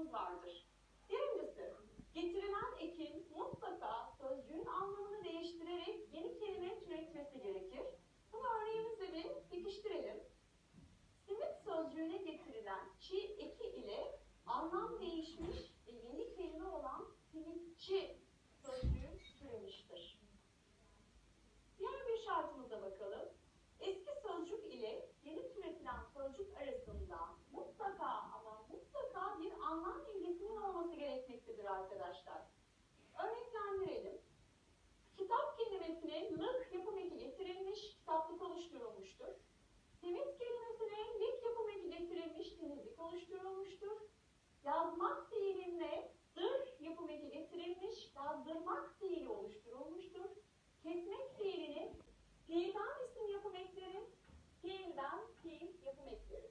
kuralımız vardır. Birincisi, getirilen Yazmak fiiline dır yapım eki getirilmiş, yazdırmak fiili oluşturulmuştur. Kesmek fiilinin fiilden isim yapım ekleri, fiilden fiil yapım ekleri.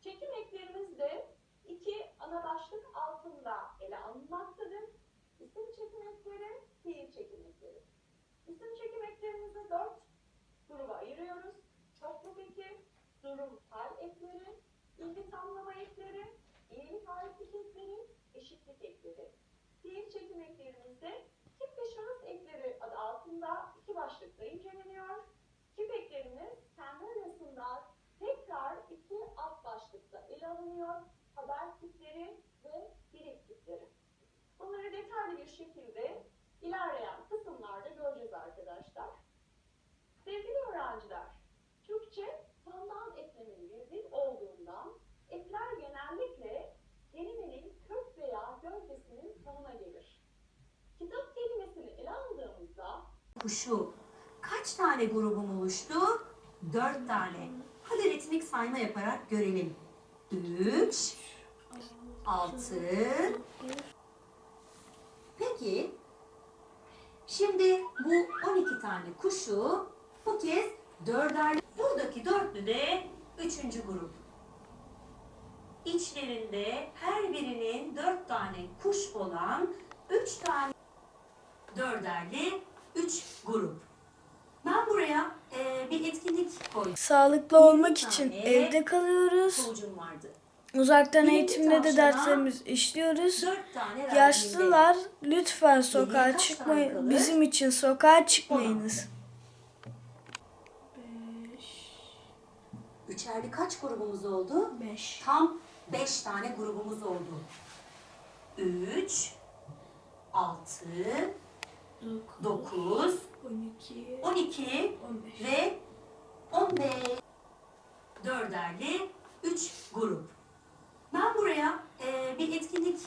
Çekim eklerimiz de iki ana başlık altında ele alınmaktadır. İsim çekim ekleri, fiil çekim ekleri. İsim çekim eklerimizi dört gruba ayırıyoruz. Çokluk eki, durumsal ekleri, ilgi tamlama ekleri, iyilik harflik ekleri, eşitlik ekleri. Fiil çekim eklerimizde tip ve şahıs ekleri adı altında iki başlıkta inceleniyor. Tip eklerimiz kendi arasında tekrar iki alt başlıkta ele alınıyor. Haber tipleri ve birik tipleri. Bunları detaylı bir şekilde ilerleyen kısımlarda göreceğiz arkadaşlar. Sevgili öğrenciler, Türkçe aldığımızda kuşu kaç tane grubum oluştu? Dört tane. Hadi ritmik sayma yaparak görelim. Üç, altı. Peki, şimdi bu 12 tane kuşu bu kez dörder. Buradaki dörtlü de üçüncü grup. İçlerinde her birinin dört tane kuş olan üç tane dörderli üç grup. Ben buraya eee, bir etkinlik koydum. Sağlıklı olmak için evde kalıyoruz. Sonucum vardı. Uzaktan Birinci eğitimde de tavşana derslerimizi işliyoruz. Dört tane verdiğimde Yaşlılar lütfen sokağa kaç tane çıkmayın. kalır? Bizim için sokağa çıkmayınız. Üçerli kaç grubumuz oldu? 5. Tam beş tane grubumuz oldu. Üç, altı, dokuz, 12. on iki 15. ve on beş. Dörderli üç grup. Ben buraya eee, bir etkinlik